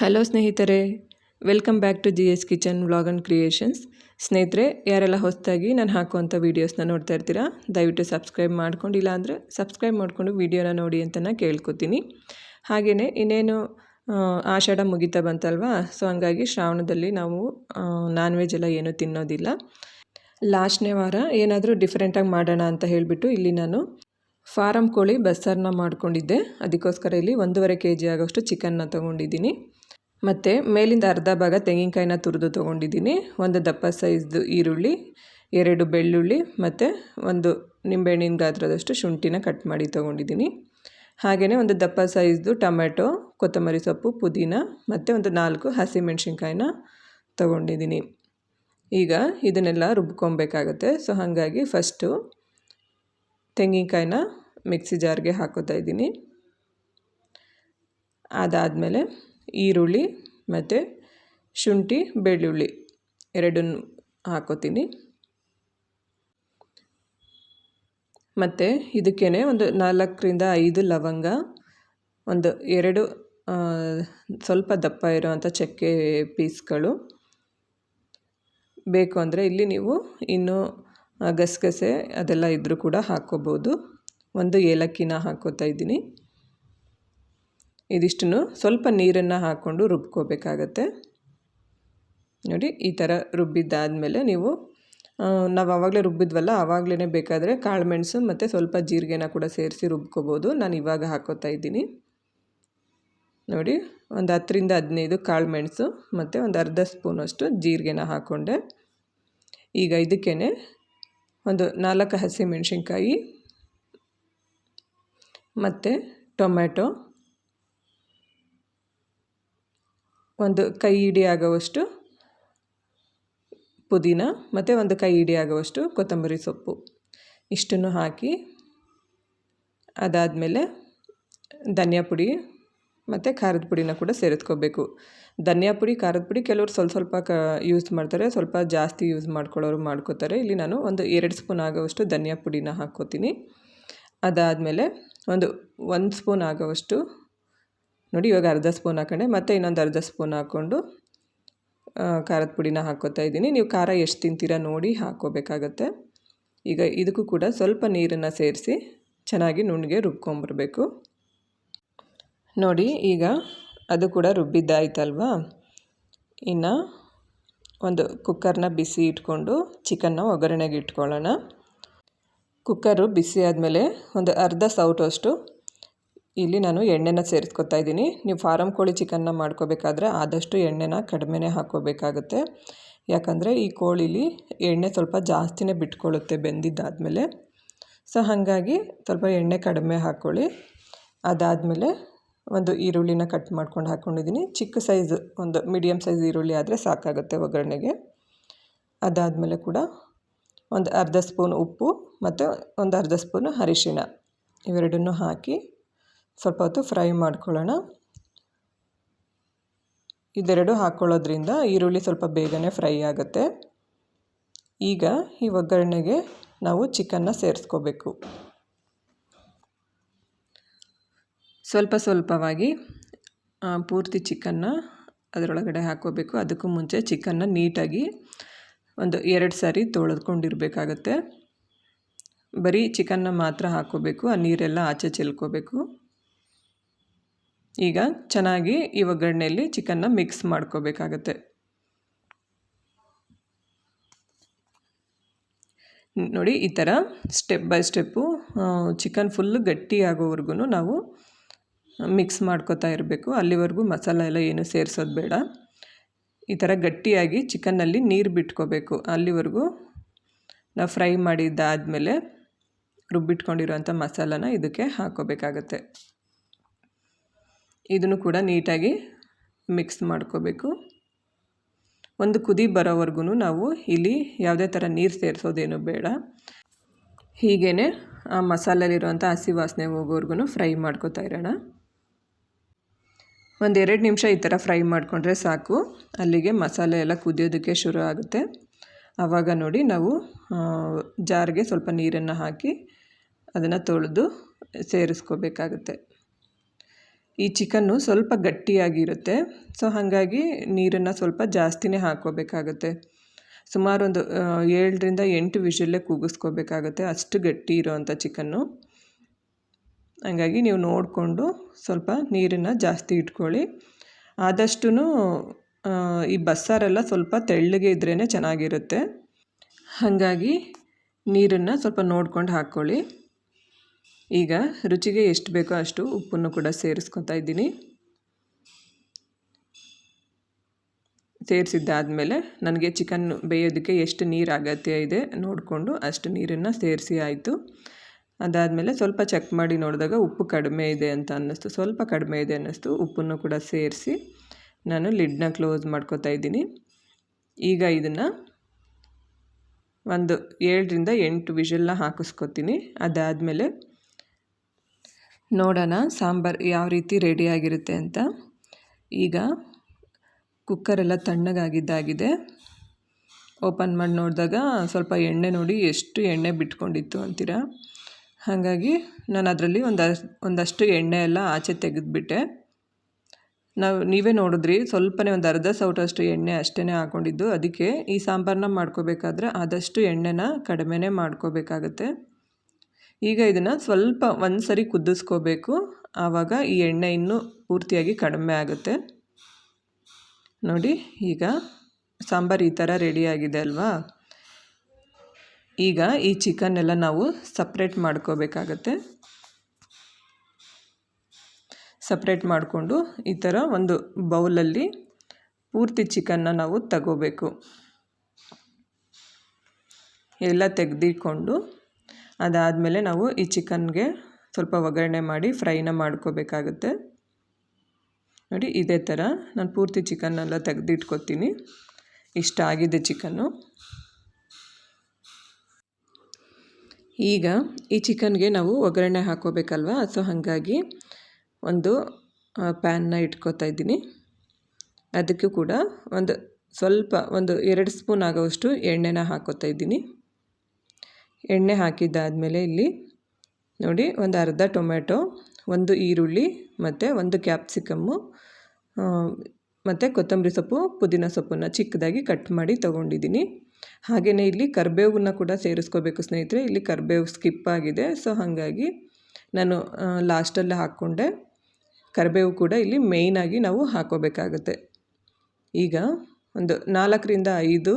Hello ಸ್ನೇಹಿತರೆ, welcome back to G S kitchen vlog and creations. ಸ್ನೇಹಿತರೆ, ಯಾರೆಲ್ಲ ಹೊಸದಾಗಿ ನಾನು ಹಾಕುವಂಥ ವೀಡಿಯೋಸ್ನ ನೋಡ್ತಾ ಇರ್ತೀರಾ, ದಯವಿಟ್ಟು ಸಬ್ಸ್ಕ್ರೈಬ್ ಮಾಡ್ಕೊಂಡಿಲ್ಲ ಅಂದರೆ ಸಬ್ಸ್ಕ್ರೈಬ್ ಮಾಡಿಕೊಂಡು ವೀಡಿಯೋನ ನೋಡಿ ಅಂತ ನಾನು ಕೇಳ್ಕೊತೀನಿ. ಹಾಗೆಯೇ ಇನ್ನೇನು ಆಷಾಢ ಮುಗಿತಾ ಬಂತಲ್ವಾ? ಸೊ ಹಂಗಾಗಿ ಶ್ರಾವಣದಲ್ಲಿ ನಾವು ನಾನ್ ವೆಜ್ ಎಲ್ಲ ಏನೂ ತಿನ್ನೋದಿಲ್ಲ. ಲಾಸ್ಟ್ನೇ ವಾರ ಏನಾದರೂ ಡಿಫ್ರೆಂಟಾಗಿ ಮಾಡೋಣ ಅಂತ ಹೇಳಿಬಿಟ್ಟು ಇಲ್ಲಿ ನಾನು ಫಾರಮ್ ಕೋಳಿ ಬಸ್ಸಾರನ್ನ ಮಾಡ್ಕೊಂಡಿದ್ದೆ. ಅದಕ್ಕೋಸ್ಕರ ಇಲ್ಲಿ ಒಂದೂವರೆ ಕೆ ಜಿ ಆಗೋಷ್ಟು ಚಿಕನ್ನ ತೊಗೊಂಡಿದ್ದೀನಿ. ಮತ್ತು ಮೇಲಿಂದ ಅರ್ಧ ಭಾಗ ತೆಂಗಿನಕಾಯಿನ ತುರಿದು ತೊಗೊಂಡಿದ್ದೀನಿ. ಒಂದು ದಪ್ಪ ಸೈಜ್ದು ಈರುಳ್ಳಿ, ಎರಡು ಬೆಳ್ಳುಳ್ಳಿ ಮತ್ತು ಒಂದು ನಿಂಬೆಹಣ್ಣಿನ ಗಾತ್ರದಷ್ಟು ಶುಂಠಿನ ಕಟ್ ಮಾಡಿ ತೊಗೊಂಡಿದ್ದೀನಿ. ಹಾಗೆಯೇ ಒಂದು ದಪ್ಪ ಸೈಜ್ದು ಟೊಮೆಟೊ, ಕೊತ್ತಂಬರಿ ಸೊಪ್ಪು, ಪುದೀನ ಮತ್ತು ಒಂದು ನಾಲ್ಕು ಹಸಿಮೆಣ್ಸಿನ್ಕಾಯಿನ ತೊಗೊಂಡಿದ್ದೀನಿ. ಈಗ ಇದನ್ನೆಲ್ಲ ರುಬ್ಕೊಬೇಕಾಗತ್ತೆ. ಸೊ ಹಾಗಾಗಿ ಫಸ್ಟು ತೆಂಗಿನಕಾಯಿನ ಮಿಕ್ಸಿ ಜಾರ್ಗೆ ಹಾಕೋತಾ ಇದ್ದೀನಿ. ಅದಾದಮೇಲೆ ಈರುಳ್ಳಿ ಮತ್ತು ಶುಂಠಿ, ಬೆಳ್ಳುಳ್ಳಿ ಎರಡನ್ನು ಹಾಕೋತೀನಿ. ಮತ್ತು ಇದಕ್ಕೇ ಒಂದು ನಾಲ್ಕರಿಂದ ಐದು ಲವಂಗ, ಒಂದು ಎರಡು ಸ್ವಲ್ಪ ದಪ್ಪ ಇರೋವಂಥ ಚಕ್ಕೆ ಪೀಸ್ಗಳು. ಬೇಕು ಅಂದರೆ ಇಲ್ಲಿ ನೀವು ಇನ್ನೂ ಗಸಗಸೆ ಅದೆಲ್ಲ ಇದ್ದರೂ ಕೂಡ ಹಾಕ್ಕೋಬೋದು. ಒಂದು ಏಲಕ್ಕಿನ ಹಾಕ್ಕೋತಾ ಇದ್ದೀನಿ. ಇದಿಷ್ಟನ್ನು ಸ್ವಲ್ಪ ನೀರನ್ನು ಹಾಕ್ಕೊಂಡು ರುಬ್ಕೋಬೇಕಾಗತ್ತೆ. ನೋಡಿ, ಈ ಥರ ರುಬ್ಬಿದ್ದಾದಮೇಲೆ ನೀವು ನಾವು ಆವಾಗಲೇ ರುಬ್ಬಿದ್ವಲ್ಲ ಆವಾಗಲೇ ಬೇಕಾದರೆ ಕಾಳುಮೆಣಸು ಮತ್ತು ಸ್ವಲ್ಪ ಜೀರಿಗೆನ ಕೂಡ ಸೇರಿಸಿ ರುಬ್ಕೋಬೋದು. ನಾನು ಇವಾಗ ಹಾಕೋತಾ ಇದ್ದೀನಿ. ನೋಡಿ, ಒಂದು ಹತ್ತರಿಂದ ಹದಿನೈದು ಕಾಳುಮೆಣಸು ಮತ್ತು ಒಂದು ಅರ್ಧ ಸ್ಪೂನಷ್ಟು ಜೀರಿಗೆನ ಹಾಕ್ಕೊಂಡೆ ಈಗ ಇದಕ್ಕೇ ಒಂದು ನಾಲ್ಕು ಹಸಿಮೆಣ್ಸಿನ್ಕಾಯಿ ಮತ್ತು ಟೊಮ್ಯಾಟೊ ಒಂದು ಕೈ ಹಿಡಿ ಆಗುವಷ್ಟು ಪುದೀನ ಮತ್ತು ಒಂದು ಕೈ ಹಿಡಿ ಆಗುವಷ್ಟು ಕೊತ್ತಂಬರಿ ಸೊಪ್ಪು. ಇಷ್ಟನ್ನು ಹಾಕಿ ಅದಾದಮೇಲೆ ಧನಿಯಾ ಪುಡಿ ಮತ್ತು ಖಾರದ ಪುಡಿನ ಕೂಡ ಸೇರಿಸ್ಕೋಬೇಕು. ಧನಿಯಾ ಪುಡಿ, ಖಾರದ ಪುಡಿ ಕೆಲವರು ಸ್ವಲ್ಪ ಸ್ವಲ್ಪ ಕ ಯೂಸ್ ಮಾಡ್ತಾರೆ, ಸ್ವಲ್ಪ ಜಾಸ್ತಿ ಯೂಸ್ ಮಾಡ್ಕೊಳ್ಳೋರು ಮಾಡ್ಕೋತಾರೆ. ಇಲ್ಲಿ ನಾನು ಒಂದು ಎರಡು ಸ್ಪೂನ್ ಆಗೋವಷ್ಟು ಧನಿಯಾ ಪುಡಿನ ಹಾಕ್ಕೋತೀನಿ. ಅದಾದಮೇಲೆ ಒಂದು ಒಂದು ಸ್ಪೂನ್ ಆಗೋವಷ್ಟು ನೋಡಿ, ಇವಾಗ ಅರ್ಧ ಸ್ಪೂನ್ ಹಾಕೊಂಡೆ. ಮತ್ತು ಇನ್ನೊಂದು ಅರ್ಧ ಸ್ಪೂನ್ ಹಾಕ್ಕೊಂಡು ಖಾರದ ಪುಡಿನ ಹಾಕ್ಕೋತಾ ಇದ್ದೀನಿ. ನೀವು ಖಾರ ಎಷ್ಟು ತಿಂತೀರಾ ನೋಡಿ ಹಾಕ್ಕೋಬೇಕಾಗತ್ತೆ ಈಗ ಇದಕ್ಕೂ ಕೂಡ ಸ್ವಲ್ಪ ನೀರನ್ನು ಸೇರಿಸಿ ಚೆನ್ನಾಗಿ ನುಣ್ಣಗೆ ರುಬ್ಕೊಂಬರ್ಬೇಕು ನೋಡಿ, ಈಗ ಅದು ಕೂಡ ರುಬ್ಬಿದ್ದಾಯ್ತಲ್ವಾ? ಇನ್ನು ಒಂದು ಕುಕ್ಕರ್ನ ಬಿಸಿ ಇಟ್ಕೊಂಡು ಚಿಕನ್ನ ಒಗ್ಗರಣೆಗೆ ಇಟ್ಕೊಳ್ಳೋಣ. ಕುಕ್ಕರು ಬಿಸಿ ಆದಮೇಲೆ ಒಂದು ಅರ್ಧ ಸೌಟಷ್ಟು ಇಲ್ಲಿ ನಾನು ಎಣ್ಣೆನ ಸೇರಿಸ್ಕೊತಾ ಇದ್ದೀನಿ. ನೀವು ಫಾರಮ್ ಕೋಳಿ ಚಿಕನ್ನ ಮಾಡ್ಕೋಬೇಕಾದ್ರೆ ಆದಷ್ಟು ಎಣ್ಣೆನ ಕಡಿಮೆನೇ ಹಾಕೋಬೇಕಾಗುತ್ತೆ ಯಾಕಂದರೆ ಈ ಕೋಳಿಲಿ ಎಣ್ಣೆ ಸ್ವಲ್ಪ ಜಾಸ್ತಿನೇ ಬಿಟ್ಕೊಳ್ಳುತ್ತೆ ಬೆಂದಿದ್ದಾದಮೇಲೆ. ಸೊ ಹಾಗಾಗಿ ಸ್ವಲ್ಪ ಎಣ್ಣೆ ಕಡಿಮೆ ಹಾಕ್ಕೊಳ್ಳಿ. ಅದಾದಮೇಲೆ ಒಂದು ಈರುಳ್ಳಿನ ಕಟ್ ಮಾಡ್ಕೊಂಡು ಹಾಕ್ಕೊಂಡಿದ್ದೀನಿ. ಚಿಕ್ಕ ಸೈಜ್ ಒಂದು ಮೀಡಿಯಮ್ ಸೈಜ್ ಈರುಳ್ಳಿ ಆದರೆ ಸಾಕಾಗುತ್ತೆ ಒಗ್ಗರಣೆಗೆ. ಅದಾದಮೇಲೆ ಕೂಡ ಒಂದು ಅರ್ಧ ಸ್ಪೂನ್ ಉಪ್ಪು ಮತ್ತು ಒಂದು ಅರ್ಧ ಸ್ಪೂನು ಅರಿಶಿಣ ಇವೆರಡನ್ನೂ ಹಾಕಿ ಸ್ವಲ್ಪ ಹೊತ್ತು ಫ್ರೈ ಮಾಡ್ಕೊಳ್ಳೋಣ. ಇದೆರಡು ಹಾಕ್ಕೊಳ್ಳೋದ್ರಿಂದ ಈರುಳ್ಳಿ ಸ್ವಲ್ಪ ಬೇಗನೆ ಫ್ರೈ ಆಗುತ್ತೆ. ಈಗ ಈ ಒಗ್ಗರಣೆಗೆ ನಾವು ಚಿಕನ್ನ ಸೇರಿಸ್ಕೋಬೇಕು. ಸ್ವಲ್ಪ ಸ್ವಲ್ಪವಾಗಿ ಪೂರ್ತಿ ಚಿಕನ್ನ ಅದರೊಳಗಡೆ ಹಾಕ್ಕೋಬೇಕು. ಅದಕ್ಕೂ ಮುಂಚೆ ಚಿಕನ್ನ ನೀಟಾಗಿ ಒಂದು ಎರಡು ಸಾರಿ ತೊಳೆದ್ಕೊಂಡಿರಬೇಕಾಗತ್ತೆ. ಬರೀ ಚಿಕನ್ನ ಮಾತ್ರ ಹಾಕ್ಕೋಬೇಕು. ಆ ನೀರೆಲ್ಲ ಆಚೆ ಚೆಲ್ಕೋಬೇಕು. ಈಗ ಚೆನ್ನಾಗಿ ಈ ಒಗ್ಗರಣೆಯಲ್ಲಿ ಚಿಕನ್ನ ಮಿಕ್ಸ್ ಮಾಡ್ಕೋಬೇಕಾಗತ್ತೆ. ನೋಡಿ, ಈ ಥರ step by step chicken full ಗಟ್ಟಿ ಆಗೋವರೆಗೂ ನಾವು ಮಿಕ್ಸ್ ಮಾಡ್ಕೋತಾ ಇರಬೇಕು. ಅಲ್ಲಿವರೆಗೂ ಮಸಾಲ ಎಲ್ಲ ಏನು ಸೇರಿಸೋದು ಬೇಡ. ಈ ಥರ ಗಟ್ಟಿಯಾಗಿ ಚಿಕನ್ನಲ್ಲಿ ನೀರು ಬಿಟ್ಕೋಬೇಕು. ಅಲ್ಲಿವರೆಗೂ ನಾವು ಫ್ರೈ ಮಾಡಿದ್ದಾದಮೇಲೆ ರುಬ್ಬಿಟ್ಕೊಂಡಿರೋಂಥ ಮಸಾಲಾನ ಇದಕ್ಕೆ ಹಾಕೋಬೇಕಾಗತ್ತೆ. ಇದನ್ನು ಕೂಡ ನೀಟಾಗಿ ಮಿಕ್ಸ್ ಮಾಡ್ಕೋಬೇಕು. ಒಂದು ಕುದಿ ಬರೋವರೆಗೂ ನಾವು ಇಲ್ಲಿ ಯಾವುದೇ ಥರ ನೀರು ಸೇರಿಸೋದೇನು ಬೇಡ. ಹೀಗೇ ಆ ಮಸಾಲಲ್ಲಿರುವಂಥ ಹಸಿ ವಾಸನೆ ಹೋಗೋವರೆಗೂ ಫ್ರೈ ಮಾಡ್ಕೋತಾ ಇರೋಣ. ಒಂದು ಎರಡು ನಿಮಿಷ ಈ ಥರ ಫ್ರೈ ಮಾಡಿಕೊಂಡ್ರೆ ಸಾಕು. ಅಲ್ಲಿಗೆ ಮಸಾಲೆ ಎಲ್ಲ ಕುದಿಯೋದಕ್ಕೆ ಶುರು ಆಗುತ್ತೆ. ಆವಾಗ ನೋಡಿ ನಾವು ಜಾರಿಗೆ ಜಾರ್ಗೆ ಸ್ವಲ್ಪ ನೀರನ್ನು ಹಾಕಿ ಅದನ್ನು ತೊಳೆದು ಸೇರಿಸ್ಕೋಬೇಕಾಗುತ್ತೆ. ಈ ಚಿಕನ್ನು ಸ್ವಲ್ಪ ಗಟ್ಟಿಯಾಗಿರುತ್ತೆ. ಸೊ, ಹಾಗಾಗಿ ನೀರನ್ನು ಸ್ವಲ್ಪ ಜಾಸ್ತಿನೇ ಹಾಕೋಬೇಕಾಗುತ್ತೆ ಸುಮಾರು ಒಂದು ಏಳರಿಂದ ಎಂಟು ವಿಷಲ್ಲೇ ಕೂಗಿಸ್ಕೋಬೇಕಾಗುತ್ತೆ. ಅಷ್ಟು ಗಟ್ಟಿ ಇರೋವಂಥ ಚಿಕನ್ನು. ಹಾಗಾಗಿ ನೀವು ನೋಡಿಕೊಂಡು ಸ್ವಲ್ಪ ನೀರನ್ನು ಜಾಸ್ತಿ ಇಟ್ಕೊಳ್ಳಿ. ಆದಷ್ಟು ಈ ಬಸ್ಸಾರೆಲ್ಲ ಸ್ವಲ್ಪ ತೆಳ್ಳಗೆ ಇದ್ರೇ ಚೆನ್ನಾಗಿರುತ್ತೆ. ಹಾಗಾಗಿ ನೀರನ್ನು ಸ್ವಲ್ಪ ನೋಡ್ಕೊಂಡು ಹಾಕ್ಕೊಳ್ಳಿ. ಈಗ ರುಚಿಗೆ ಎಷ್ಟು ಬೇಕೋ ಅಷ್ಟು ಉಪ್ಪನ್ನು ಕೂಡ ಸೇರಿಸ್ಕೊತಾ ಇದ್ದೀನಿ. ಸೇರಿಸಿದ್ದಾದಮೇಲೆ ನನಗೆ ಚಿಕನ್ ಬೇಯೋದಕ್ಕೆ ಎಷ್ಟು ನೀರು ಅಗತ್ಯ ಇದೆ ನೋಡಿಕೊಂಡು ಅಷ್ಟು ನೀರನ್ನು ಸೇರಿಸಿ ಆಯಿತು. ಅದಾದಮೇಲೆ ಸ್ವಲ್ಪ ಚೆಕ್ ಮಾಡಿ ನೋಡಿದಾಗ ಉಪ್ಪು ಕಡಿಮೆ ಇದೆ ಅಂತ ಅನ್ನಿಸ್ತು. ಸ್ವಲ್ಪ ಕಡಿಮೆ ಇದೆ ಅನ್ನಿಸ್ತು. ಉಪ್ಪನ್ನು ಕೂಡ ಸೇರಿಸಿ ನಾನು ಲಿಡ್ನ ಕ್ಲೋಸ್ ಮಾಡ್ಕೋತಾ ಇದ್ದೀನಿ. ಈಗ ಇದನ್ನು ಒಂದು ಏಳರಿಂದ ಎಂಟು ವಿಷಲ್ನ ಹಾಕಿಸ್ಕೊತೀನಿ. ಅದಾದಮೇಲೆ ನೋಡೋಣ ಸಾಂಬಾರು ಯಾವ ರೀತಿ ರೆಡಿಯಾಗಿರುತ್ತೆ ಅಂತ. ಈಗ ಕುಕ್ಕರೆಲ್ಲ ತಣ್ಣಗಾಗಿದ್ದಾಗಿದೆ. ಓಪನ್ ಮಾಡಿ ನೋಡಿದಾಗ ಸ್ವಲ್ಪ ಎಣ್ಣೆ ನೋಡಿ ಎಷ್ಟು ಎಣ್ಣೆ ಬಿಟ್ಕೊಂಡಿತ್ತು ಅಂತೀರಾ. ಹಾಗಾಗಿ ನಾನು ಅದರಲ್ಲಿ ಒಂದು ಒಂದಷ್ಟು ಎಣ್ಣೆ ಎಲ್ಲ ಆಚೆ ತೆಗೆದುಬಿಟ್ಟೆ. ನಾವು ನೀವೇ ನೋಡಿದ್ರಿ ಸ್ವಲ್ಪನೇ ಒಂದು ಅರ್ಧ ಸೌಟಷ್ಟು ಎಣ್ಣೆ ಅಷ್ಟೇ ಹಾಕ್ಕೊಂಡಿದ್ದು ಅದಕ್ಕೆ ಈ ಸಾಂಬಾರನ್ನ ಮಾಡ್ಕೋಬೇಕಾದ್ರೆ ಆದಷ್ಟು ಎಣ್ಣೆನ ಕಡಿಮೆನೇ ಮಾಡ್ಕೋಬೇಕಾಗತ್ತೆ. ಈಗ ಇದನ್ನು ಸ್ವಲ್ಪ ಒಂದು ಸರಿ ಕುದಿಸ್ಕೋಬೇಕು. ಆವಾಗ ಈ ಎಣ್ಣೆ ಇನ್ನೂ ಪೂರ್ತಿಯಾಗಿ ಕಡಿಮೆ ಆಗುತ್ತೆ. ನೋಡಿ, ಈಗ ಸಾಂಬಾರು ಈ ಥರ ರೆಡಿಯಾಗಿದೆ ಅಲ್ವಾ? ಈಗ ಈ ಚಿಕನ್ ಎಲ್ಲ ನಾವು ಸಪ್ರೇಟ್ ಮಾಡ್ಕೋಬೇಕಾಗತ್ತೆ. ಸಪ್ರೇಟ್ ಮಾಡಿಕೊಂಡು ಈ ಥರ ಒಂದು ಬೌಲಲ್ಲಿ ಪೂರ್ತಿ ಚಿಕನ್ನ ನಾವು ತಗೋಬೇಕು. ಎಲ್ಲ ತೆಗೆದಿಕೊಂಡು ಅದಾದಮೇಲೆ ನಾವು ಈ ಚಿಕನ್ಗೆ ಸ್ವಲ್ಪ ಒಗ್ಗರಣೆ ಮಾಡಿ ಫ್ರೈನ ಮಾಡ್ಕೋಬೇಕಾಗುತ್ತೆ. ನೋಡಿ, ಇದೇ ಥರ ನಾನು ಪೂರ್ತಿ ಚಿಕನ್ನೆಲ್ಲ ತೆಗೆದಿಟ್ಕೊತೀನಿ. ಇಷ್ಟ ಆಗಿದೆ ಚಿಕನ್ನು. ಈಗ ಈ ಚಿಕನ್ಗೆ ನಾವು ಒಗ್ಗರಣೆ ಹಾಕೋಬೇಕಲ್ವ ಸೊ, ಹಾಗಾಗಿ ಒಂದು ಪ್ಯಾನ್ನ ಇಟ್ಕೋತಾ ಇದ್ದೀನಿ. ಅದಕ್ಕೂ ಕೂಡ ಒಂದು ಸ್ವಲ್ಪ, ಒಂದು ಎರಡು ಸ್ಪೂನ್ ಆಗೋವಷ್ಟು ಎಣ್ಣೆನ ಹಾಕೋತಾ ಇದ್ದೀನಿ. ಎಣ್ಣೆ ಹಾಕಿದ್ದಾದಮೇಲೆ ಇಲ್ಲಿ ನೋಡಿ ಒಂದು ಅರ್ಧ ಟೊಮೆಟೊ ಒಂದು ಈರುಳ್ಳಿ ಮತ್ತು ಒಂದು ಕ್ಯಾಪ್ಸಿಕಮ್ಮು ಮತ್ತು ಕೊತ್ತಂಬರಿ ಸೊಪ್ಪು, ಪುದೀನ ಸೊಪ್ಪನ್ನು ಚಿಕ್ಕದಾಗಿ ಕಟ್ ಮಾಡಿ ತೊಗೊಂಡಿದ್ದೀನಿ. ಹಾಗೆಯೇ ಇಲ್ಲಿ ಕರಿಬೇವನ್ನ ಕೂಡ ಸೇರಿಸ್ಕೋಬೇಕು ಸ್ನೇಹಿತರೆ. ಇಲ್ಲಿ ಕರಿಬೇವು ಸ್ಕಿಪ್ ಆಗಿದೆ, ಸೊ ಹಾಗಾಗಿ ನಾನು ಲಾಸ್ಟಲ್ಲಿ ಹಾಕ್ಕೊಂಡೆ. ಕರಿಬೇವು ಕೂಡ ಇಲ್ಲಿ ಮೇಯ್ನಾಗಿ ನಾವು ಹಾಕೋಬೇಕಾಗುತ್ತೆ. ಈಗ ಒಂದು ನಾಲ್ಕರಿಂದ ಐದು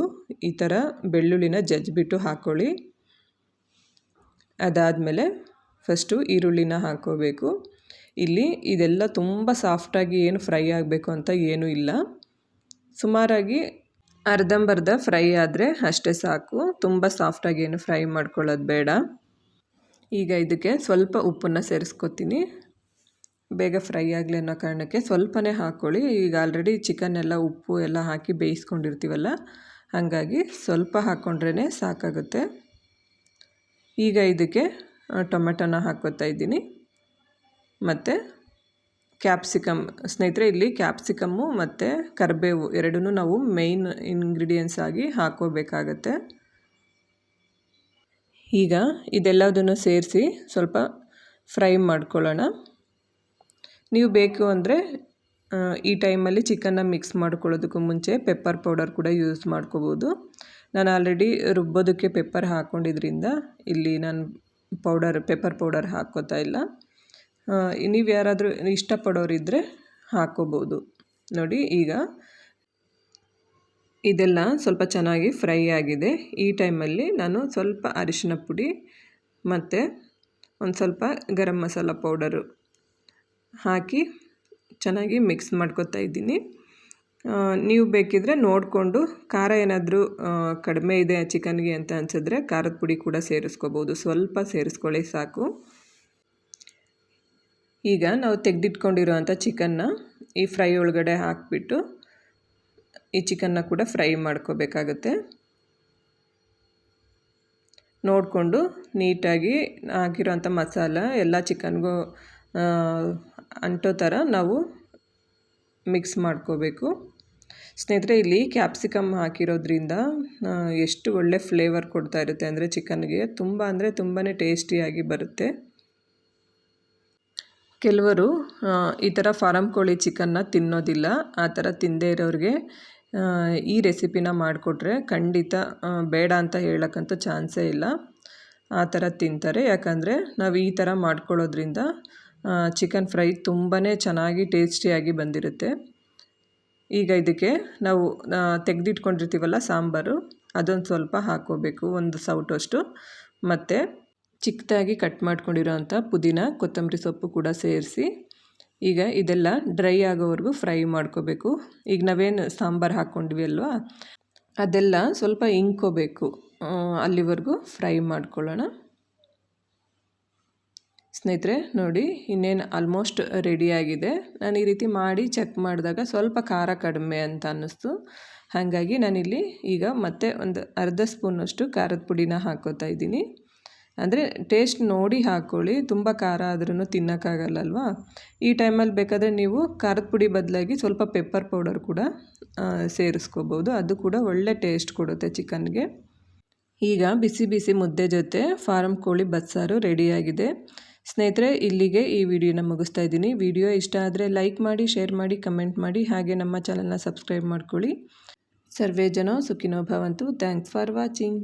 ಈ ಥರ ಬೆಳ್ಳುಳ್ಳಿನ ಜಜ್ಜಿಬಿಟ್ಟು ಹಾಕ್ಕೊಳ್ಳಿ ಅದಾದಮೇಲೆ ಫಸ್ಟು ಈರುಳ್ಳಿನ ಹಾಕ್ಕೋಬೇಕು ಇಲ್ಲಿ ಇದೆಲ್ಲ ತುಂಬ ಸಾಫ್ಟಾಗಿ ಏನು ಫ್ರೈ ಆಗಬೇಕು ಅಂತ ಏನೂ ಇಲ್ಲ. ಸುಮಾರಾಗಿ ಅರ್ಧಂಬರ್ಧ ಫ್ರೈ ಆದರೆ ಅಷ್ಟೇ ಸಾಕು. ತುಂಬ ಸಾಫ್ಟಾಗಿ ಏನು ಫ್ರೈ ಮಾಡ್ಕೊಳ್ಳೋದು ಬೇಡ. ಈಗ ಇದಕ್ಕೆ ಸ್ವಲ್ಪ ಉಪ್ಪನ್ನು ಸೇರಿಸ್ಕೊತೀನಿ. ಬೇಗ ಫ್ರೈ ಆಗಲಿ ಅನ್ನೋ ಕಾರಣಕ್ಕೆ ಸ್ವಲ್ಪನೇ ಹಾಕ್ಕೊಳ್ಳಿ ಈಗ ಆಲ್ರೆಡಿ ಚಿಕನ್ ಎಲ್ಲ, ಉಪ್ಪು ಎಲ್ಲ ಹಾಕಿ ಬೇಯಿಸ್ಕೊಂಡಿರ್ತೀವಲ್ಲ, ಹಾಗಾಗಿ ಸ್ವಲ್ಪ ಹಾಕ್ಕೊಂಡ್ರೇ ಸಾಕಾಗುತ್ತೆ. ಈಗ ಇದಕ್ಕೆ ಟೊಮೆಟೊನ ಹಾಕೋತಾ ಇದ್ದೀನಿ. ಮತ್ತು ಕ್ಯಾಪ್ಸಿಕಮ್ ಸ್ನೇಹಿತರೆ, ಇಲ್ಲಿ ಕ್ಯಾಪ್ಸಿಕಮ್ಮು ಮತ್ತು ಕರಿಬೇವು ಎರಡೂ ನಾವು ಮೇಯ್ನ್ ಇಂಗ್ರೀಡಿಯೆಂಟ್ಸ್ ಆಗಿ ಹಾಕೋಬೇಕಾಗತ್ತೆ ಈಗ ಇದೆಲ್ಲದನ್ನು ಸೇರಿಸಿ ಸ್ವಲ್ಪ ಫ್ರೈ ಮಾಡ್ಕೊಳ್ಳೋಣ. ನೀವು ಬೇಕು ಅಂದರೆ ಈ ಟೈಮಲ್ಲಿ ಚಿಕನ್ನ ಮಿಕ್ಸ್ ಮಾಡ್ಕೊಳ್ಳೋದಕ್ಕೂ ಮುಂಚೆ ಪೆಪ್ಪರ್ ಪೌಡರ್ ಕೂಡ ಯೂಸ್ ಮಾಡ್ಕೋಬೋದು. ನಾನು ಆಲ್ರೆಡಿ ರುಬ್ಬೋದಕ್ಕೆ ಪೆಪ್ಪರ್ ಹಾಕ್ಕೊಂಡಿದ್ರಿಂದ ಇಲ್ಲಿ ನಾನು ಪೌಡರ್ ಪೆಪ್ಪರ್ ಪೌಡರ್ ಹಾಕ್ಕೋತಾ ಇಲ್ಲ. ನೀವು ಯಾರಾದರೂ ಇಷ್ಟಪಡೋರಿದ್ದರೆ ಹಾಕ್ಕೋಬೋದು ನೋಡಿ, ಈಗ ಇದೆಲ್ಲ ಸ್ವಲ್ಪ ಚೆನ್ನಾಗಿ ಫ್ರೈ ಆಗಿದೆ. ಈ ಟೈಮಲ್ಲಿ ನಾನು ಸ್ವಲ್ಪ ಅರಿಶಿನ ಪುಡಿ ಮತ್ತು ಒಂದು ಸ್ವಲ್ಪ ಗರಂ ಮಸಾಲ ಪೌಡರು ಹಾಕಿ ಚೆನ್ನಾಗಿ ಮಿಕ್ಸ್ ಮಾಡ್ಕೊತಾ ಇದ್ದೀನಿ. ನೀವು ಬೇಕಿದ್ದರೆ ನೋಡಿಕೊಂಡು ಖಾರ ಏನಾದರೂ ಕಡಿಮೆ ಇದೆ ಚಿಕನ್ಗೆ ಅಂತ ಅನಿಸಿದ್ರೆ ಖಾರದ ಪುಡಿ ಕೂಡ ಸೇರಿಸ್ಕೋಬೋದು. ಸ್ವಲ್ಪ ಸೇರಿಸ್ಕೊಳ್ಳಿ ಸಾಕು. ಈಗ ನಾವು ತೆಗೆದಿಟ್ಕೊಂಡಿರೋವಂಥ ಚಿಕನ್ನ ಈ ಫ್ರೈ ಒಳಗಡೆ ಹಾಕಿಬಿಟ್ಟು ಈ ಚಿಕನ್ನ ಕೂಡ ಫ್ರೈ ಮಾಡ್ಕೋಬೇಕಾಗತ್ತೆ. ನೋಡಿಕೊಂಡು ನೀಟಾಗಿ ಹಾಕಿರೋಂಥ ಮಸಾಲ ಎಲ್ಲ ಚಿಕನ್ಗೂ ಅಂಟೋ ಥರ ನಾವು ಮಿಕ್ಸ್ ಮಾಡ್ಕೋಬೇಕು. ಸ್ನೇಹಿತರೆ, ಇಲ್ಲಿ ಕ್ಯಾಪ್ಸಿಕಮ್ ಹಾಕಿರೋದ್ರಿಂದ ಎಷ್ಟು ಒಳ್ಳೆ ಫ್ಲೇವರ್ ಕೊಡ್ತಾ ಇರುತ್ತೆ ಅಂದರೆ ಚಿಕನ್ಗೆ ತುಂಬ ಅಂದರೆ ತುಂಬಾ ಟೇಸ್ಟಿಯಾಗಿ ಬರುತ್ತೆ. ಕೆಲವರು ಈ ಥರ ಫಾರಂ ಕೋಳಿ ಚಿಕನ್ನ ತಿನ್ನೋದಿಲ್ಲ, ಆ ಥರ ತಿಂದೇ ಇರೋರಿಗೆ ಈ ರೆಸಿಪಿನ ಮಾಡಿಕೊಟ್ರೆ ಖಂಡಿತ ಬೇಡ ಅಂತ ಹೇಳೋಕ್ಕಂತೂ ಚಾನ್ಸೇ ಇಲ್ಲ. ಆ ಥರ ತಿಂತಾರೆ, ಯಾಕಂದರೆ ನಾವು ಈ ಥರ ಮಾಡ್ಕೊಳ್ಳೋದ್ರಿಂದ ಚಿಕನ್ ಫ್ರೈ ತುಂಬಾ ಚೆನ್ನಾಗಿ ಟೇಸ್ಟಿಯಾಗಿ ಬಂದಿರುತ್ತೆ. ಈಗ ಇದಕ್ಕೆ ನಾವು ತೆಗೆದಿಟ್ಕೊಂಡಿರ್ತೀವಲ್ಲ ಸಾಂಬಾರು, ಅದೊಂದು ಸ್ವಲ್ಪ ಹಾಕೋಬೇಕು ಒಂದು ಸೌಟಷ್ಟು. ಮತ್ತು ಚಿಕ್ಕದಾಗಿ ಕಟ್ ಮಾಡ್ಕೊಂಡಿರೋಂಥ ಪುದೀನ, ಕೊತ್ತಂಬರಿ ಸೊಪ್ಪು ಕೂಡ ಸೇರಿಸಿ, ಈಗ ಇದೆಲ್ಲ ಡ್ರೈ ಆಗೋವರೆಗೂ ಫ್ರೈ ಮಾಡ್ಕೋಬೇಕು. ಈಗ ನಾವೇನು ಸಾಂಬಾರು ಹಾಕ್ಕೊಂಡ್ವಿ ಅಲ್ವಾ? ಅದೆಲ್ಲ ಸ್ವಲ್ಪ ಇಂಕೋಬೇಕು ಅಲ್ಲಿವರೆಗೂ ಫ್ರೈ ಮಾಡ್ಕೊಳ್ಳೋಣ. ಸ್ನೇಹಿತರೆ, ನೋಡಿ, ಇನ್ನೇನು ಆಲ್ಮೋಸ್ಟ್ ರೆಡಿಯಾಗಿದೆ ನಾನು ಈ ರೀತಿ ಮಾಡಿ ಚೆಕ್ ಮಾಡಿದಾಗ ಸ್ವಲ್ಪ ಖಾರ ಕಡಿಮೆ ಅಂತ ಅನ್ನಿಸ್ತು. ಹಾಗಾಗಿ ನಾನಿಲ್ಲಿ ಈಗ ಮತ್ತೆ ಒಂದು ಅರ್ಧ ಸ್ಪೂನಷ್ಟು ಖಾರದ ಪುಡಿನ ಹಾಕೋತಾ ಇದ್ದೀನಿ. ಅಂದರೆ ಟೇಸ್ಟ್ ನೋಡಿ ಹಾಕ್ಕೊಳ್ಳಿ ತುಂಬ ಖಾರ ಆದ್ರೂ ತಿನ್ನೋಕ್ಕಾಗಲ್ಲಲ್ವಾ? ಈ ಟೈಮಲ್ಲಿ ಬೇಕಾದರೆ ನೀವು ಖಾರದ ಪುಡಿ ಬದಲಾಗಿ ಸ್ವಲ್ಪ ಪೆಪ್ಪರ್ ಪೌಡರ್ ಕೂಡ ಸೇರಿಸ್ಕೋಬೋದು. ಅದು ಕೂಡ ಒಳ್ಳೆ ಟೇಸ್ಟ್ ಕೊಡುತ್ತೆ ಚಿಕನ್ಗೆ. ಈಗ ಬಿಸಿ ಬಿಸಿ ಮುದ್ದೆ ಜೊತೆ ಫಾರಮ್ ಕೋಳಿ ಬಸ್ಸಾರು ರೆಡಿಯಾಗಿದೆ ಸ್ನೇಹಿತರೆ, ಇಲ್ಲಿಗೆ ಈ ವಿಡಿಯೋನ ಮುಗಿಸ್ತಾ ಇದ್ದೀನಿ. ವಿಡಿಯೋ ಇಷ್ಟ ಆದರೆ ಲೈಕ್ ಮಾಡಿ, ಶೇರ್ ಮಾಡಿ, ಕಮೆಂಟ್ ಮಾಡಿ, ಹಾಗೆ ನಮ್ಮ ಚಾನಲ್ನ ಸಬ್ಸ್ಕ್ರೈಬ್ ಮಾಡ್ಕೊಳ್ಳಿ. ಸರ್ವೇ ಜನೋ ಸುಖಿನೋ ಭವಂತು. Thanks for watching.